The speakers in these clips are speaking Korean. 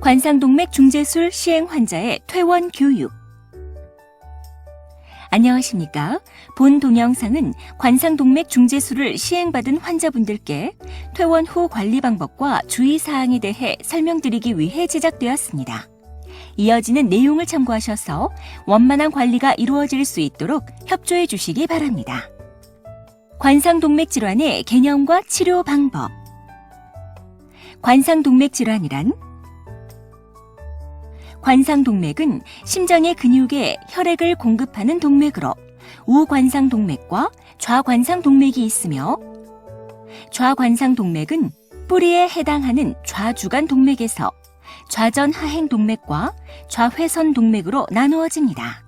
관상동맥 중재술 시행 환자의 퇴원 교육. 안녕하십니까. 본 동영상은 관상동맥 중재술을 시행받은 환자분들께 퇴원 후 관리 방법과 주의사항에 대해 설명드리기 위해 제작되었습니다. 이어지는 내용을 참고하셔서 원만한 관리가 이루어질 수 있도록 협조해 주시기 바랍니다. 관상동맥 질환의 개념과 치료 방법. 관상동맥 질환이란 관상동맥은 심장의 근육에 혈액을 공급하는 동맥으로 우관상동맥과 좌관상동맥이 있으며 좌관상동맥은 뿌리에 해당하는 좌주간 동맥에서 좌전 하행 동맥과 좌회선 동맥으로 나누어집니다.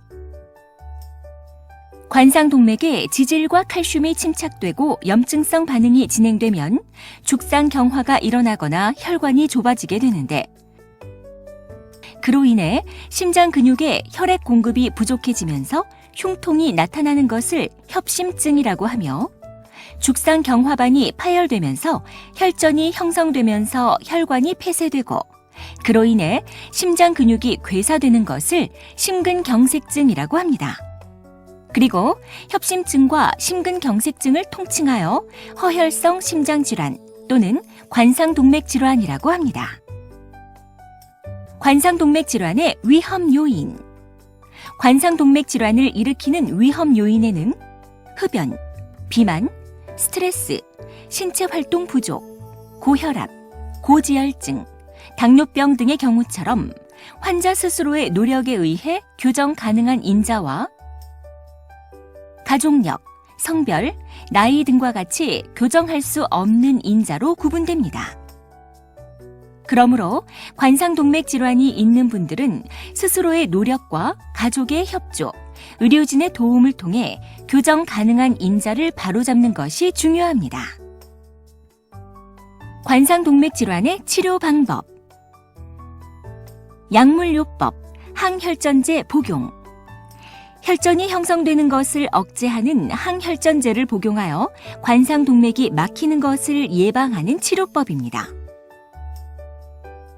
관상 동맥에 지질과 칼슘이 침착되고 염증성 반응이 진행되면 죽상 경화가 일어나거나 혈관이 좁아지게 되는데 그로 인해 심장 근육에 혈액 공급이 부족해지면서 흉통이 나타나는 것을 협심증이라고 하며 죽상 경화반이 파열되면서 혈전이 형성되면서 혈관이 폐쇄되고 그로 인해 심장 근육이 괴사되는 것을 심근경색증이라고 합니다. 그리고 협심증과 심근경색증을 통칭하여 허혈성 심장질환 또는 관상동맥 질환이라고 합니다. 관상동맥 질환의 위험 요인. 관상동맥 질환을 일으키는 위험 요인에는 흡연, 비만, 스트레스, 신체 활동 부족, 고혈압, 고지혈증, 당뇨병 등의 경우처럼 환자 스스로의 노력에 의해 교정 가능한 인자와 가족력, 성별, 나이 등과 같이 교정할 수 없는 인자로 구분됩니다. 그러므로 관상동맥 질환이 있는 분들은 스스로의 노력과 가족의 협조, 의료진의 도움을 통해 교정 가능한 인자를 바로잡는 것이 중요합니다. 관상동맥 질환의 치료 방법. 약물요법, 항혈전제 복용. 혈전이 형성되는 것을 억제하는 항혈전제를 복용하여 관상동맥이 막히는 것을 예방하는 치료법입니다.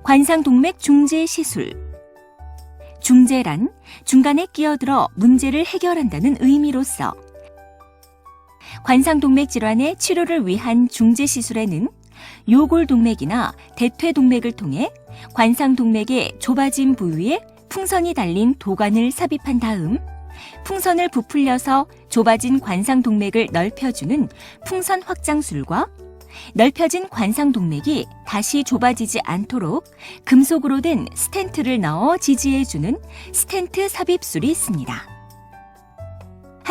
관상동맥 중재 시술. 중재란 중간에 끼어들어 문제를 해결한다는 의미로서 관상동맥 질환의 치료를 위한 중재 시술에는 요골동맥이나 대퇴동맥을 통해 관상동맥의 좁아진 부위에 풍선이 달린 도관을 삽입한 다음 풍선을 부풀려서 좁아진 관상동맥을 넓혀주는 풍선 확장술과 넓혀진 관상 동맥이 다시 좁아지지 않도록 금속으로 된 스텐트를 넣어 지지해주는 스텐트 삽입술이 있습니다.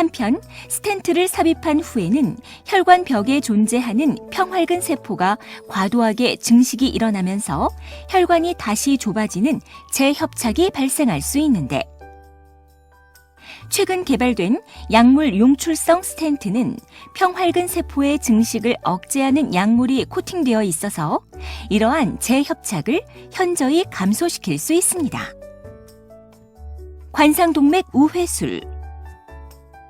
한편 스텐트를 삽입한 후에는 혈관 벽에 존재하는 평활근 세포가 과도하게 증식이 일어나면서 혈관이 다시 좁아지는 재협착이 발생할 수 있는데 최근 개발된 약물 용출성 스텐트는 평활근 세포의 증식을 억제하는 약물이 코팅되어 있어서 이러한 재협착을 현저히 감소시킬 수 있습니다. 관상동맥 우회술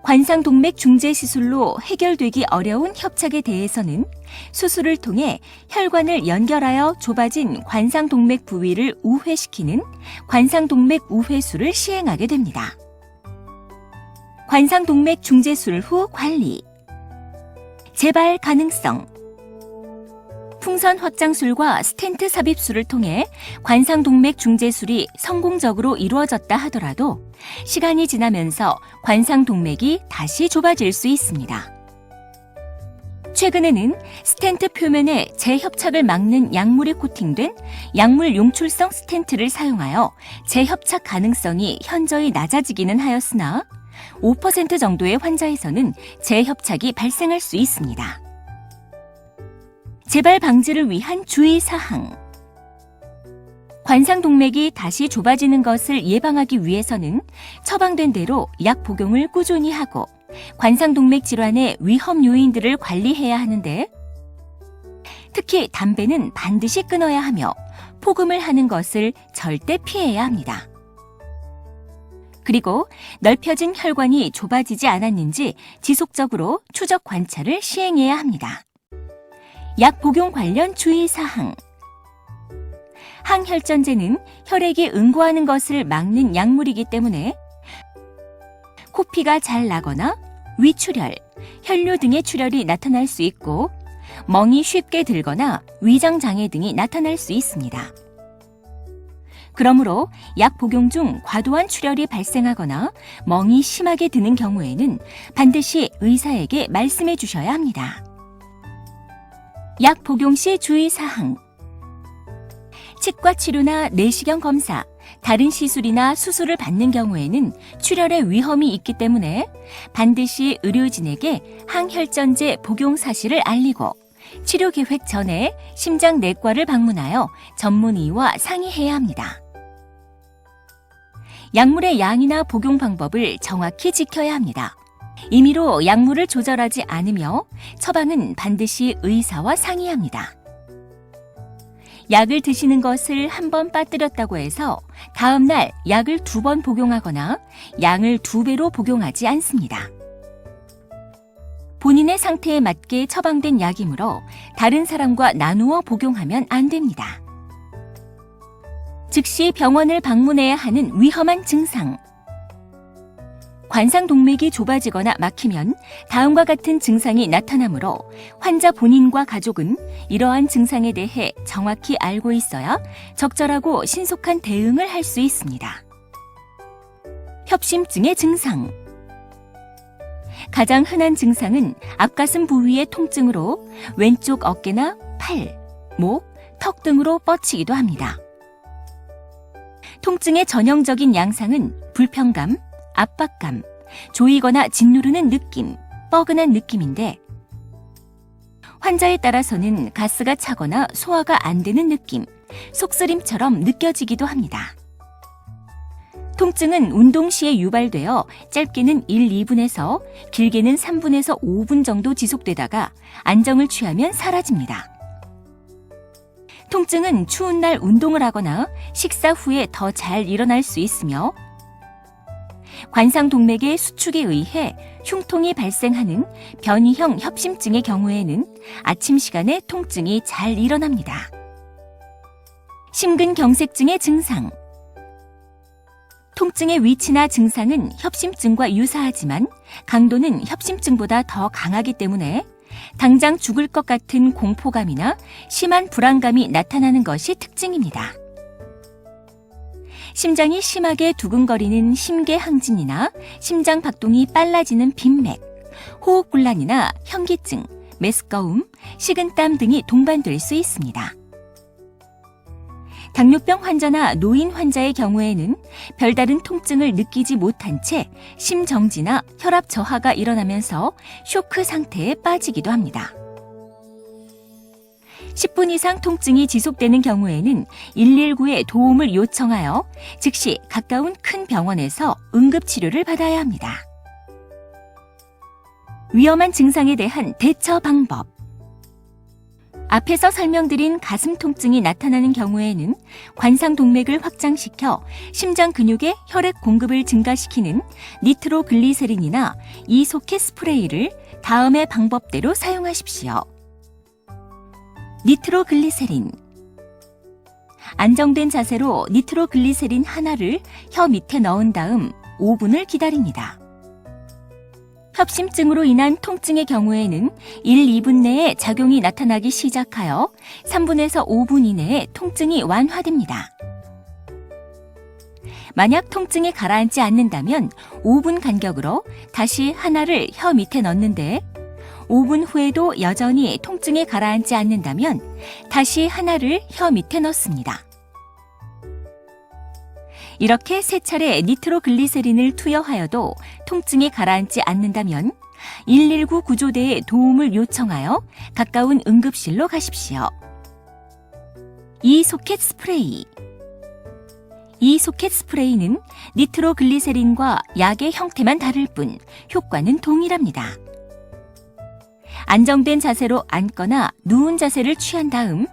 관상동맥 중재 시술로 해결되기 어려운 협착에 대해서는 수술을 통해 혈관을 연결하여 좁아진 관상동맥 부위를 우회시키는 관상동맥 우회술을 시행하게 됩니다. 관상동맥 중재술 후 관리. 재발 가능성. 풍선 확장술과 스텐트 삽입술을 통해 관상동맥 중재술이 성공적으로 이루어졌다 하더라도 시간이 지나면서 관상동맥이 다시 좁아질 수 있습니다. 최근에는 스텐트 표면에 재협착을 막는 약물이 코팅된 약물 용출성 스텐트를 사용하여 재협착 가능성이 현저히 낮아지기는 하였으나 5% 정도의 환자에서는 재협착이 발생할 수 있습니다. 재발 방지를 위한 주의 사항. 관상동맥이 다시 좁아지는 것을 예방하기 위해서는 처방된 대로 약 복용을 꾸준히 하고 관상동맥 질환의 위험 요인들을 관리해야 하는데 특히 담배는 반드시 끊어야 하며 폭음을 하는 것을 절대 피해야 합니다. 그리고 넓혀진 혈관이 좁아지지 않았는지 지속적으로 추적 관찰을 시행해야 합니다. 약 복용 관련 주의사항. 항혈전제는 혈액이 응고하는 것을 막는 약물이기 때문에 코피가 잘 나거나 위출혈, 혈뇨 등의 출혈이 나타날 수 있고 멍이 쉽게 들거나 위장 장애 등이 나타날 수 있습니다. 그러므로 약 복용 중 과도한 출혈이 발생하거나 멍이 심하게 드는 경우에는 반드시 의사에게 말씀해 주셔야 합니다. 약 복용 시 주의 사항. 치과 치료나 내시경 검사, 다른 시술이나 수술을 받는 경우에는 출혈의 위험이 있기 때문에 반드시 의료진에게 항혈전제 복용 사실을 알리고 치료 계획 전에 심장 내과를 방문하여 전문의와 상의해야 합니다. 약물의 양이나 복용 방법을 정확히 지켜야 합니다. 임의로 약물을 조절하지 않으며 처방은 반드시 의사와 상의합니다. 약을 드시는 것을 한 번 빠뜨렸다고 해서 다음날 약을 두 번 복용하거나 양을 두 배로 복용하지 않습니다. 본인의 상태에 맞게 처방된 약이므로 다른 사람과 나누어 복용하면 안 됩니다. 즉시 병원을 방문해야 하는 위험한 증상. 관상동맥이 좁아지거나 막히면 다음과 같은 증상이 나타나므로 환자 본인과 가족은 이러한 증상에 대해 정확히 알고 있어야 적절하고 신속한 대응을 할 수 있습니다. 협심증의 증상. 가장 흔한 증상은 앞가슴 부위의 통증으로 왼쪽 어깨나 팔, 목, 턱 등으로 뻗치기도 합니다. 통증의 전형적인 양상은 불편감, 압박감, 조이거나 짓누르는 느낌, 뻐근한 느낌인데 환자에 따라서는 가스가 차거나 소화가 안 되는 느낌, 속쓰림처럼 느껴지기도 합니다. 통증은 운동 시에 유발되어 짧게는 1, 2분에서 길게는 3분에서 5분 정도 지속되다가 안정을 취하면 사라집니다. 통증은 추운 날 운동을 하거나 식사 후에 더 잘 일어날 수 있으며 관상동맥의 수축에 의해 흉통이 발생하는 변이형 협심증의 경우에는 아침 시간에 통증이 잘 일어납니다. 심근경색증의 증상 통증의 위치나 증상은 협심증과 유사하지만 강도는 협심증보다 더 강하기 때문에 당장 죽을 것 같은 공포감이나 심한 불안감이 나타나는 것이 특징입니다. 심장이 심하게 두근거리는 심계항진이나 심장 박동이 빨라지는 빈맥, 호흡곤란이나 현기증, 메스꺼움, 식은땀 등이 동반될 수 있습니다. 당뇨병 환자나 노인 환자의 경우에는 별다른 통증을 느끼지 못한 채 심정지나 혈압 저하가 일어나면서 쇼크 상태에 빠지기도 합니다. 10분 이상 통증이 지속되는 경우에는 119에 도움을 요청하여 즉시 가까운 큰 병원에서 응급치료를 받아야 합니다. 위험한 증상에 대한 대처 방법. 앞에서 설명드린 가슴 통증이 나타나는 경우에는 관상동맥을 확장시켜 심장 근육에 혈액 공급을 증가시키는 니트로글리세린이나 이소켓 스프레이를 다음의 방법대로 사용하십시오. 니트로글리세린 안정된 자세로 니트로글리세린 하나를 혀 밑에 넣은 다음 5분을 기다립니다. 협심증으로 인한 통증의 경우에는 1, 2분 내에 작용이 나타나기 시작하여 3분에서 5분 이내에 통증이 완화됩니다. 만약 통증이 가라앉지 않는다면 5분 간격으로 다시 하나를 혀 밑에 넣는데 5분 후에도 여전히 통증이 가라앉지 않는다면 다시 하나를 혀 밑에 넣습니다. 이렇게 세 차례 니트로글리세린을 투여하여도 통증이 가라앉지 않는다면 119 구조대에 도움을 요청하여 가까운 응급실로 가십시오. 이 소켓 스프레이 이 소켓 스프레이는 니트로글리세린과 약의 형태만 다를 뿐 효과는 동일합니다. 안정된 자세로 앉거나 누운 자세를 취한 다음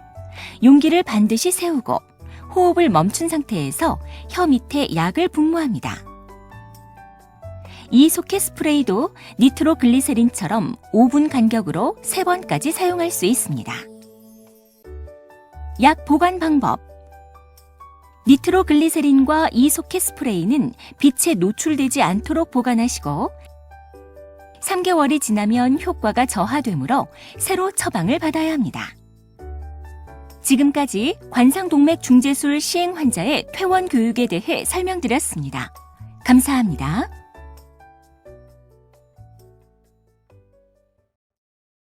용기를 반드시 세우고 호흡을 멈춘 상태에서 혀 밑에 약을 분무합니다. 이 소켓 스프레이도 니트로글리세린처럼 5분 간격으로 3번까지 사용할 수 있습니다. 약 보관 방법 니트로글리세린과 이 소켓 스프레이는 빛에 노출되지 않도록 보관하시고 3개월이 지나면 효과가 저하되므로 새로 처방을 받아야 합니다. 지금까지 관상동맥 중재술 시행 환자의 퇴원 교육에 대해 설명드렸습니다. 감사합니다.